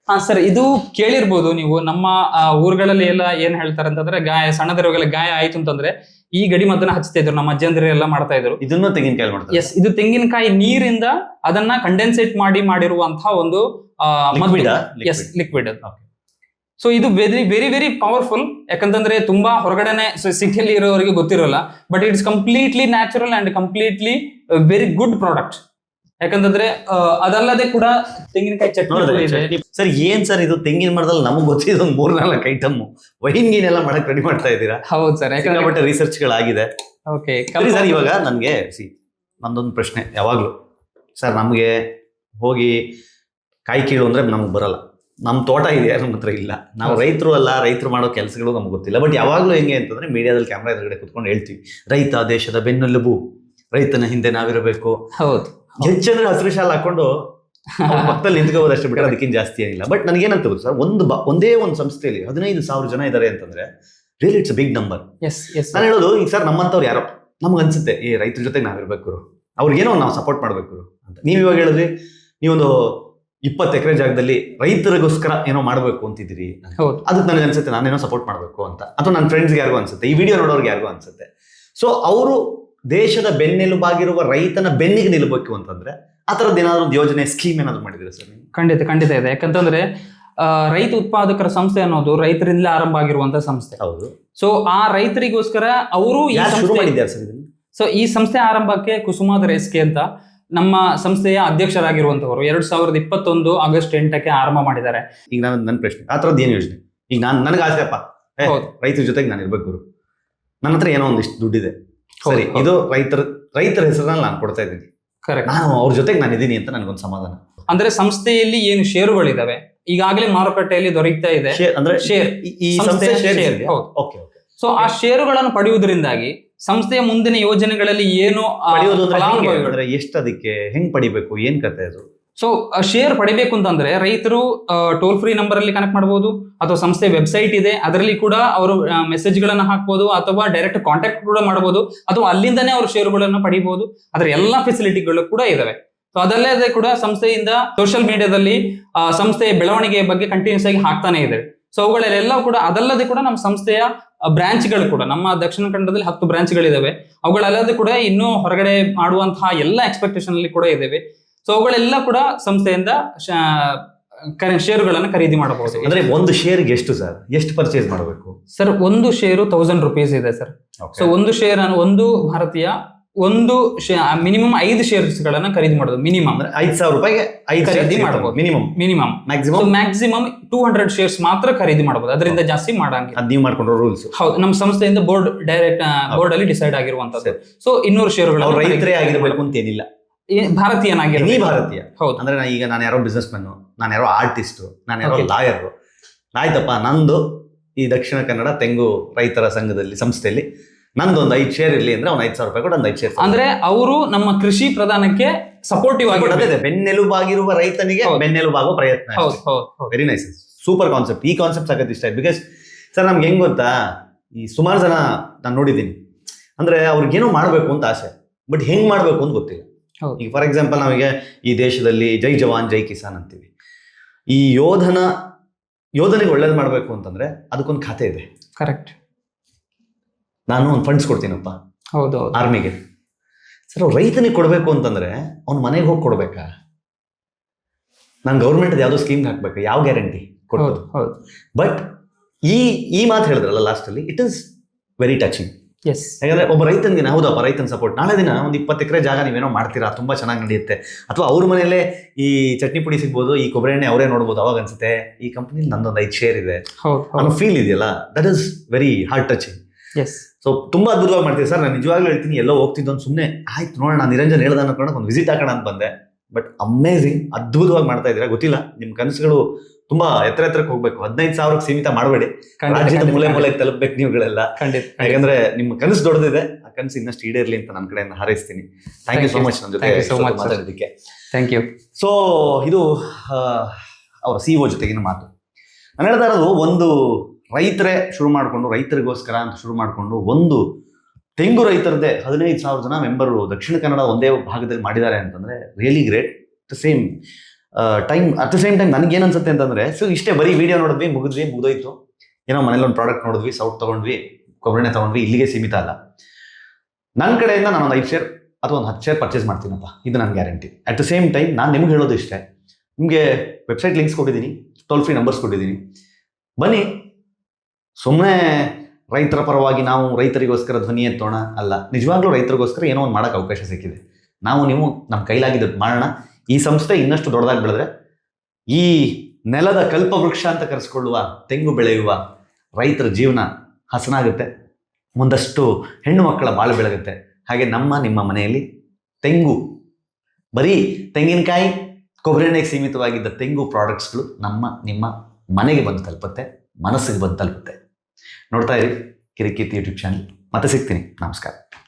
ಹಾ ಸರ್ ಇದು ಕೇಳಿರ್ಬೋದು ನೀವು. ನಮ್ಮ ಊರುಗಳಲ್ಲಿ ಎಲ್ಲ ಏನ್ ಹೇಳ್ತಾರೆ ಅಂತಂದ್ರೆ ಗಾಯ ಸಣ್ಣದಿರುವಾಗೆಲ್ಲ ಗಾಯ ಆಯ್ತು ಅಂತಂದ್ರೆ ಈ ಗಡಿ ಮದ್ದನ್ನ ಹಚ್ತಾ ಇದ್ರು ನಮ್ಮ ಅಜ್ಜಂದಿರು ಎಲ್ಲ ಮಾಡ್ತಾ ಇದ್ರು. ಇದನ್ನು ತೆಂಗಿನಕಾಯಿ ಮಾಡ್ತಾರೆ. ಎಸ್ ಇದು ತೆಂಗಿನಕಾಯಿ ನೀರಿಂದ ಅದನ್ನ ಕಂಡೆನ್ಸೇಟ್ ಮಾಡಿ ಮಾಡಿರುವಂತಹ ಒಂದು? ಎಸ್. ಲಿಕ್ವಿಡ್ ಸೊ ಇದು ವೆರಿ ವೆರಿ ವೆರಿ ಪವರ್ಫುಲ್ ಯಾಕಂತಂದ್ರೆ ತುಂಬಾ ಹೊರಗಡೆನೆ ಸಿಟಿಯಲ್ಲಿ ಇರೋರಿಗೆ ಗೊತ್ತಿರೋಲ್ಲ but it's completely natural and completely very good product ಯಾಕಂತಂದ್ರೆ ಅದಲ್ಲದೆ ಕೂಡ ತೆಂಗಿನಕಾಯಿ ಚಟ್ನಿ ಸರ್ ಏನ್ ಸರ್ ಇದು? ತೆಂಗಿನ ಮರದಲ್ಲಿ ನಮಗೆ ಗೊತ್ತಿದೆ ಒಂದು ಮೂರ್ ನಾಲ್ಕು ಐಟಮ್ ವೈನ್ ಗೀನ್ ಎಲ್ಲ ಮಾಡಕ್ ರೆಡಿ ಮಾಡ್ತಾ ಇದ್ದೀರಾ? ಹೌದು ಸರ್ ಯಾಕಂದ್ರೆ ರಿಸರ್ಚ್ ಗಳಾಗಿದೆ ಓಕೆ ಸರ್ ಇವಾಗ ನನ್ಗೆ ಸಿ ನಂದೊಂದು ಪ್ರಶ್ನೆ ಯಾವಾಗಲೂ. ಸರ್ ನಮಗೆ ಹೋಗಿ ಕಾಯಿ ಕೀಳು ಅಂದ್ರೆ ನಮ್ಗೆ ಬರಲ್ಲ. ನಮ್ಮ ತೋಟ ಇದೆ ನಮ್ಮ ಹತ್ರ ಇಲ್ಲ. ನಾವು ರೈತರು ಅಲ್ಲ ರೈತರು ಮಾಡೋ ಕೆಲಸಗಳು ನಮ್ಗೆ ಗೊತ್ತಿಲ್ಲ. ಬಟ್ ಯಾವಾಗ್ಲೂ ಹೆಂಗೆ ಅಂತಂದ್ರೆ ಮೀಡಿಯಾದಲ್ಲಿ ಕ್ಯಾಮ್ರಾ ಎದುರುಗಡೆ ಕುತ್ಕೊಂಡು ಹೇಳ್ತೀವಿ. ರೈತ ದೇಶದ ಬೆನ್ನೆಲುಬು. ರೈತನ ಹಿಂದೆ ನಾವಿರಬೇಕು. ಹೌದು. ಹೆಚ್ಚಂದ್ರೆ ಹಸಿರು ಶಾಲ್ ಹಾಕೊಂಡು ಮಕ್ಕಳಲ್ಲಿ ಪಕ್ಕದಲ್ಲಿ ನಿಂತ್ಕೋಬೋದು ಅಷ್ಟೇ ಬಿಟ್ಟರೆ ಅದಕ್ಕಿಂತ ಜಾಸ್ತಿ ಏನಿಲ್ಲ. ಬಟ್ ನನಗೇನಂತ ಗೊತ್ತು? ಸರ್ ಒಂದು ಬ ಒಂದೇ ಒಂದು ಸಂಸ್ಥೆಯಲ್ಲಿ ಹದಿನೈದು ಸಾವಿರ ಜನ ಇದ್ದಾರೆ ಅಂತಂದ್ರೆ really it's big number yes yes ನಾನು ಹೇಳೋದು ಈಗ ಸರ್ ನಮ್ಮಂಥವ್ರು ಯಾರೋ ನಮ್ಗೆ ಅನ್ಸುತ್ತೆ ಈ ರೈತರ ಜೊತೆಗೆ ನಾವಿರ್ಬೇಕು ಅವ್ರಿಗೇನೋ ನಾವು ಸಪೋರ್ಟ್ ಮಾಡಬೇಕು ಅಂತ. ನೀವು ಇವಾಗ ಹೇಳಿದ್ರಿ ನೀವೊಂದು ಇಪ್ಪತ್ತು ಎಕರೆ ಜಾಗದಲ್ಲಿ ರೈತರಿಗೋಸ್ಕರ ಏನೋ ಮಾಡಬೇಕು ಅಂತಿದ್ದೀರಿ. ಅದಕ್ಕೆ ನನಗೆ ಅನ್ಸುತ್ತೆ ನಾನೇನೋ ಸಪೋರ್ಟ್ ಮಾಡಬೇಕು ಅಂತ. ಅಥವಾ ನನ್ನ ಫ್ರೆಂಡ್ಸ್ಗೆ ಯಾರಿಗೂ ಅನ್ಸುತ್ತೆ ಈ ವಿಡಿಯೋ ನೋಡೋರಿಗೆ ಯಾರಿಗೂ ಅನ್ಸುತ್ತೆ. ಸೊ ಅವರು ದೇಶದ ಬೆನ್ನೆಲುಬಾಗಿರುವ ರೈತನ ಬೆನ್ನಿಗೆ ನಿಲ್ಲಬೇಕು ಅಂತಂದ್ರೆ ಆ ಥರದ್ದು ಏನಾದ್ರು ಒಂದು ಯೋಜನೆ ಸ್ಕೀಮ್ ಏನಾದ್ರು ಮಾಡಿದ್ರೆ ಸರ್ ನೀವು? ಖಂಡಿತ ಖಂಡಿತ ಇದೆ. ಯಾಕಂತಂದ್ರೆ ರೈತ ಉತ್ಪಾದಕರ ಸಂಸ್ಥೆ ಅನ್ನೋದು ರೈತರಿಂದಲೇ ಆರಂಭ ಆಗಿರುವಂತ ಸಂಸ್ಥೆ. ಹೌದು. ಸೊ ಆ ರೈತರಿಗೋಸ್ಕರ ಅವರು ಸೊ ಈ ಸಂಸ್ಥೆ ಆರಂಭಕ್ಕೆ ಕುಸುಮಾದ ರೇಸ್ಕೆ ಅಂತ ನಮ್ಮ ಸಂಸ್ಥೆಯ ಅಧ್ಯಕ್ಷರಾಗಿರುವಂತವರು ಎರಡ್ ಸಾವಿರದ ಇಪ್ಪತ್ತೊಂದು ಆಗಸ್ಟ್ ಎಂಟಕ್ಕೆ ಆರಂಭ ಮಾಡಿದ್ದಾರೆ. ಈಗ ನಾನು ನನ್ನ ಪ್ರಶ್ನೆ ಆ ಥರದ್ದು ಏನು ಯೋಜನೆ? ಈಗ ನಾನು ನನಗೆ ಆಸೆಪ್ಪ. ರೈತರ ಜೊತೆಗೆ ನಾನು ಇರ್ಬೇಕು ಗುರು. ನನ್ನ ಹತ್ರ ಏನೋ ಒಂದಿಷ್ಟು ದುಡ್ಡಿದೆ. ಸರಿ ಇದು ರೈತರ ರೈತರ ಹೆಸರಲ್ಲಿ ನಾನು ಕೊಡ್ತಾ ಇದ್ದೀನಿ. ಕರೆಕ್ಟ್ ನಾನು ಅವ್ರ ಜೊತೆಗೆ ನಾನು ಇದ್ದೀನಿ ಅಂತ ನನಗೊಂದು ಸಮಾಧಾನ. ಅಂದ್ರೆ ಸಂಸ್ಥೆಯಲ್ಲಿ ಏನು ಶೇರುಗಳಿದಾವೆ ಈಗಾಗಲೇ ಮಾರುಕಟ್ಟೆಯಲ್ಲಿ ದೊರೆಯುತ್ತಾ ಇದೆ. ಅಂದ್ರೆ ಶೇರ್ ಈ- ಸಂಸ್ಥೆ ಶೇರ್. ಓಕೆ ಸೊ ಆ ಷೇರುಗಳನ್ನು ಪಡೆಯುವುದರಿಂದಾಗಿ ಸಂಸ್ಥೆಯ ಮುಂದಿನ ಯೋಜನೆಗಳಲ್ಲಿ ಏನು? ಎಷ್ಟು ಅದಕ್ಕೆ ಹೆಂಗ್? ಪಡಿಬೇಕು ಏನ್ ಕತೆ ಅದು? ಸೊ ಶೇರ್ ಪಡಿಬೇಕು ಅಂತಂದ್ರೆ ರೈತರು ಟೋಲ್ ಫ್ರೀ ನಂಬರ್ ಅಲ್ಲಿ ಕನೆಕ್ಟ್ ಮಾಡಬಹುದು ಅಥವಾ ಸಂಸ್ಥೆ ವೆಬ್ಸೈಟ್ ಇದೆ, ಅದರಲ್ಲಿ ಕೂಡ ಅವರು ಮೆಸೇಜ್ ಗಳನ್ನ ಹಾಕ್ಬೋದು, ಅಥವಾ ಡೈರೆಕ್ಟ್ ಕಾಂಟ್ಯಾಕ್ಟ್ ಕೂಡ ಮಾಡಬಹುದು ಅಥವಾ ಅಲ್ಲಿಂದನೇ ಅವರು ಶೇರುಗಳನ್ನು ಪಡಿಬಹುದು ಅದರ ಎಲ್ಲಾ ಫೆಸಿಲಿಟಿಗಳು ಕೂಡ ಇದಾವೆ. ಸೊ ಅದಲ್ಲದೆ ಕೂಡ ಸಂಸ್ಥೆಯಿಂದ ಸೋಷಿಯಲ್ ಮೀಡಿಯಾದಲ್ಲಿ ಸಂಸ್ಥೆಯ ಬೆಳವಣಿಗೆಯ ಬಗ್ಗೆ ಕಂಟಿನ್ಯೂಸ್ ಆಗಿ ಹಾಕ್ತಾನೆ ಇದೆ. ಸೊ ಅವುಗಳಲ್ಲೆಲ್ಲ ಕೂಡ, ಅದಲ್ಲದೆ ಕೂಡ ನಮ್ಮ ಸಂಸ್ಥೆಯ ಬ್ರಾಂಚ್ಗಳು ಕೂಡ, ನಮ್ಮ ದಕ್ಷಿಣ ಕನ್ನಡದಲ್ಲಿ ಹತ್ತು ಬ್ರಾಂಚ್ಗಳಿದಾವೆ ಅವುಗಳಲ್ಲದೆ ಕೂಡ ಇನ್ನೂ ಹೊರಗಡೆ ಮಾಡುವಂತಹ ಎಲ್ಲ ಎಕ್ಸ್ಪೆಕ್ಟೇಷನ್ ಅಲ್ಲಿ ಕೂಡ ಇದಾವೆ. ಸೊ ಅವುಗಳೆಲ್ಲ ಕೂಡ ಸಂಸ್ಥೆಯಿಂದ ಶೇರುಗಳನ್ನು ಖರೀದಿ ಮಾಡಬಹುದು. ಅಂದ್ರೆ ಒಂದು ಶೇರ್ಗೆ ಎಷ್ಟು ಸರ್? ಎಷ್ಟು ಪರ್ಚೇಸ್ ಮಾಡಬೇಕು? ಸರ್ ಒಂದು ಶೇರು ತೌಸಂಡ್ ರುಪೀಸ್ ಇದೆ ಸರ್ ಸೊ ಒಂದು ಶೇರ್ ಒಂದು ಭಾರತೀಯ ಒಂದು ಮಿನಿಮಮ್ ಐದು ಶೇರ್ಸ್ ಗಳನ್ನ ಖರೀದಿ ಮಾಡೋದು ಮಿನಿಮಮ್ ಐದು ಸಾವಿರ ರೂಪಾಯಿಗೆ ಐದು ಖರೀದಿ ಮಾಡಬಹುದು minimum minimum maximum maximum two hundred shares ಮಾತ್ರ ಖರೀದಿ ಮಾಡಬಹುದು ಅದರಿಂದ ಜಾಸ್ತಿ ಮಾಡಂಗಿಲ್ಲ. ಅದು ನೀವು ಮಾಡ್ಕೊಂಡ್ರೋ ರೂಲ್ಸ್ ಹೌದು. ನಮ್ಮ ಸಂಸ್ಥೆಯಿಂದ ಬೋರ್ಡ್ ಡೈರೆಕ್ಟ್ ಬೋರ್ಡ್ ಅಲ್ಲಿ ಡಿಸೈಡ್ ಆಗಿರುವಂತದ್ದು ಸೊ ಇನ್ನೂರು ಶೇರುಗಳು ರೈತರೇ ಆಗಿರಬೇಕು ಅಂತ ಏನಿಲ್ಲ. ಭಾರತೀಯನಾಗಿರ್ಬೇಕು. ನೀ ಭಾರತೀಯ. ಹೌದು. ಅಂದ್ರೆ ನಾ ಈಗ ನಾನು ಯಾರೋ ಬಿಸ್ನೆಸ್ ಮ್ಯಾನು ನಾನು ಯಾರೋ ಆರ್ಟಿಸ್ಟ್ ನಾನು ಯಾರೋ ಲಾಯರು ಆಯ್ತಪ್ಪ ನಂದು ಈ ದಕ್ಷಿಣ ಕನ್ನಡ ತೆಂಗು ರೈತರ ಸಂಘದಲ್ಲಿ ಸಂಸ್ಥೆಯಲ್ಲಿ ನಂದು ಒಂದು ಐದು ಶೇರ್ ಇರ್ಲಿ ಅಂದ್ರೆ ಅವ್ನು ಐದು ಸಾವಿರ ರೂಪಾಯಿ ಕೂಡ ಒಂದು ಐದು ಶೇರ್ ಅಂದ್ರೆ ಅವರು ನಮ್ಮ ಕೃಷಿ ಪ್ರಧಾನಕ್ಕೆ ಸಪೋರ್ಟಿವ್ ಆಗಿ ಬೆನ್ನೆಲು ಬೆನ್ನೆಲುಬಾಗಿರುವ ರೈತನಿಗೆ ಬೆನ್ನೆಲುಬಾಗುವ ಬೆನ್ನೆಲುಬಾಗೋ ಪ್ರಯತ್ನ ವೆರಿ ನೈಸ್ ಸೂಪರ್ ಕಾನ್ಸೆಪ್ಟ್ ಈ ಕಾನ್ಸೆಪ್ಟ್ ಸಖತ್ ಇಷ್ಟ ಆಯ್ತು. ಬಿಕಾಸ್ ಸರ್ ನಮ್ಗೆ ಹೆಂಗ್ ಗೊತ್ತಾ? ಈ ಸುಮಾರು ಜನ ನಾನು ನೋಡಿದ್ದೀನಿ. ಅಂದ್ರೆ ಅವ್ರಿಗೇನೋ ಮಾಡಬೇಕು ಅಂತ ಆಸೆ. ಬಟ್ ಹೆಂಗ್ ಮಾಡಬೇಕು ಅಂತ ಗೊತ್ತಿಲ್ಲ. ಈಗ ಫಾರ್ ಎಕ್ಸಾಂಪಲ್ ನಮಗೆ ಈ ದೇಶದಲ್ಲಿ ಜೈ ಜವಾನ್ ಜೈ ಕಿಸಾನ್ ಅಂತೀವಿ. ಈ ಯೋಧನ ಯೋಧನಿಗೆ ಒಳ್ಳೇದು ಮಾಡಬೇಕು ಅಂತಂದ್ರೆ ಅದಕ್ಕೊಂದು ಖಾತೆ ಇದೆ. ಕರೆಕ್ಟ್ ನಾನು ಒಂದು ಫಂಡ್ಸ್ ಕೊಡ್ತೀನಪ್ಪ. ಹೌದು ಆರ್ಮಿಗೆ ಸರ್ ಅವ್ರು ರೈತನಿಗೆ ಕೊಡಬೇಕು ಅಂತಂದ್ರೆ ಅವ್ನ ಮನೆಗೆ ಹೋಗಿ ಕೊಡ್ಬೇಕಾ? ನಾನು ಗೌರ್ಮೆಂಟ್ ಯಾವುದೋ ಸ್ಕೀಮ್ ಹಾಕ್ಬೇಕು? ಯಾವ ಗ್ಯಾರಂಟಿ ಕೊಡೋದು ಹೌದು ಹೌದು. ಬಟ್ ಈ ಈ ಮಾತು ಹೇಳಿದ್ರಲ್ಲ ಲಾಸ್ಟಲ್ಲಿ it is very touching yes ಯಾಕಂದ್ರೆ ಒಬ್ಬ ರೈತನಿಗೆ ಹೌದಪ್ಪ ರೈತನ ಸಪೋರ್ಟ್ ನಾಳೆ ದಿನ ಒಂದು ಇಪ್ಪತ್ತು ಎಕರೆ ಜಾಗ ನೀವೇನೋ ಮಾಡ್ತೀರಾ? ತುಂಬಾ ಚೆನ್ನಾಗಿ ನಡೆಯುತ್ತೆ. ಅಥವಾ ಅವ್ರ ಮನೆಯಲ್ಲೇ ಈ ಚಟ್ನಿ ಪುಡಿ ಸಿಗ್ಬೋದು ಈ ಕೊಬ್ಬರಿ ಎಣ್ಣೆ ಅವರೇ ನೋಡ್ಬೋದು ಅವಾಗ ಅನ್ಸುತ್ತೆ ಈ ಕಂಪ್ನಿಲಿ ನಂದೊಂದು ಐದು ಶೇರ್ ಇದೆ. ಅನ್ನೋ ಫೀಲ್ ಇದೆಯಲ್ಲ? That is very heart touching yes so ತುಂಬಾ ಅದ್ಭುತವಾಗಿ ಮಾಡ್ತೀವಿ ಸರ್ ನಾನು ನಿಜವಾಗ್ಲೂ ಹೇಳ್ತೀನಿ ಎಲ್ಲೋ ಹೋಗ್ತಿದ್ದು ಒಂದು ಸುಮ್ಮನೆ ಆಯ್ತು ನೋಡೋಣ ನಾನು ನಿರಂಜನ್ ಹೇಳ್ದ ಅನ್ಕೊಂಡು ಒಂದು ವಿಸಿಟ್ ಹಾಕೋಣ ಅಂತ ಬಂದೆ. ಬಟ್ ಅಮೇಝಿಂಗ್ ಅದ್ಭುತವಾಗಿ ಮಾಡ್ತಾ ಇದ್ದೀರಾ? ಗೊತ್ತಿಲ್ಲ. ನಿಮ್ಮ ಕನಸುಗಳು ತುಂಬಾ ಎತ್ತರ ಎತ್ತರಕ್ಕೆ ಹೋಗ್ಬೇಕು. ಹದಿನೈದು ಸಾವಿರಕ್ಕೆ ಸೀಮಿತ ಮಾಡಬೇಡಿ. ರಾಜ್ಯದ ಮೂಲೆ ಮೂಲೆ ತಲುಪಬೇಕು ನೀವುಗಳೆಲ್ಲ ಖಂಡಿತ ಯಾಕಂದ್ರೆ ನಿಮ್ಮ ಕನಸು ದೊಡ್ಡದಿದೆ. ಆ ಕನಸು ಇನ್ನಷ್ಟು ಈಡೇರ್ಲಿ ಅಂತ ನನ್ನ ಕಡೆಯಿಂದ ಹಾರೈಸ್ತೀನಿ. Thank you Thank so you. Much ನನ್ನ ಜೊತೆ Thank you so much, sir. ಮಾತಾಡೋದಕ್ಕೆ ಥ್ಯಾಂಕ್ ಯು ಸೊ ಇದು ಅವರ ಸಿ ಒ ಜೊತೆಗಿನ ಮಾತು. ನಾನು ಹೇಳ್ತಾ ಇರೋದು ಒಂದು ರೈತರೇ ಶುರು ಮಾಡಿಕೊಂಡು ರೈತರಿಗೋಸ್ಕರ ಅಂತ ಶುರು ಮಾಡಿಕೊಂಡು ಒಂದು ತೆಂಗು ರೈತರದೇ ಹದಿನೈದು ಸಾವಿರ ಜನ ಮೆಂಬರು ದಕ್ಷಿಣ ಕನ್ನಡ ಒಂದೇ ಭಾಗದಲ್ಲಿ ಮಾಡಿದ್ದಾರೆ ಅಂತಂದ್ರೆ really great the same time at the same time ನನಗೇನು ಅನ್ಸುತ್ತೆ ಅಂತಂದ್ರೆ ಸೊ ಇಷ್ಟೇ ಬರೀ ವಿಡಿಯೋ ನೋಡಿದ್ವಿ, ಮುಗಿದ್ವಿ, ಮುಗಿದೋಯ್ತು. ಏನೋ ಮನೇಲಿ ಒಂದು ಪ್ರಾಡಕ್ಟ್ ನೋಡಿದ್ವಿ ಸೌಟ್ ತೊಗೊಂಡ್ವಿ ಕೊಬ್ಬರಿಣೆ ತಗೊಂಡ್ವಿ, ಇಲ್ಲಿಗೆ ಸೀಮಿತ ಅಲ್ಲ. ನನ್ನ ಕಡೆಯಿಂದ ನಾನು ಒಂದು ಐದು ಶೇರ್ ಅಥವಾ ಒಂದು ಹತ್ತು ಶೇರ್ ಪರ್ಚೇಸ್ ಮಾಡ್ತೀನಪ್ಪ. ಇದು ನನ್ನ guarantee at the same time ನಾನು ನಿಮ್ಗೆ ಹೇಳೋದು ಇಷ್ಟೇ. ನಿಮಗೆ ವೆಬ್ಸೈಟ್ ಲಿಂಕ್ಸ್ ಕೊಟ್ಟಿದ್ದೀನಿ ಟೋಲ್ ಫ್ರೀ ನಂಬರ್ಸ್ ಕೊಟ್ಟಿದ್ದೀನಿ. ಬನ್ನಿ ಸುಮ್ಮನೆ ರೈತರ ಪರವಾಗಿ ನಾವು ರೈತರಿಗೋಸ್ಕರ ಧ್ವನಿ ಎತ್ತೋಣ ಅಲ್ಲ. ನಿಜವಾಗ್ಲೂ ರೈತರಿಗೋಸ್ಕರ ಏನೋ ಒಂದು ಮಾಡೋಕ್ಕೆ ಅವಕಾಶ ಸಿಕ್ಕಿದೆ. ನಾವು ನೀವು ನಮ್ಮ ಕೈಲಾಗಿದ್ದು ಮಾಡೋಣ. ಈ ಸಂಸ್ಥೆ ಇನ್ನಷ್ಟು ದೊಡ್ಡದಾಗಿ ಬೆಳೆದ್ರೆ ಈ ನೆಲದ ಕಲ್ಪವೃಕ್ಷ ಅಂತ ಕರೆಸ್ಕೊಳ್ಳುವ ತೆಂಗು ಬೆಳೆಯುವ ರೈತರ ಜೀವನ ಹಸನಾಗುತ್ತೆ. ಒಂದಷ್ಟು ಹೆಣ್ಣು ಮಕ್ಕಳ ಬಾಳು ಬೆಳಗುತ್ತೆ. ಹಾಗೆ ನಮ್ಮ, ನಿಮ್ಮ ಮನೆಯಲ್ಲಿ ತೆಂಗು, ಬರೀ ತೆಂಗಿನಕಾಯಿ ಕೊಬ್ಬರಿ ಎಣ್ಣೆಗೆ ಸೀಮಿತವಾಗಿದ್ದ ತೆಂಗು ಪ್ರಾಡಕ್ಟ್ಸ್ಗಳು ನಮ್ಮ, ನಿಮ್ಮ ಮನೆಗೆ ಬಂದು ತಲುಪುತ್ತೆ, ಮನಸ್ಸಿಗೆ ಬಂದು ತಲುಪುತ್ತೆ. ನೋಡ್ತಾ ಇರಿ ಕಿರಿಕೀರ್ತಿ ಯೂಟ್ಯೂಬ್ ಚಾನಲ್ ಮತ್ತೆ ಸಿಗ್ತೀನಿ. ನಮಸ್ಕಾರ.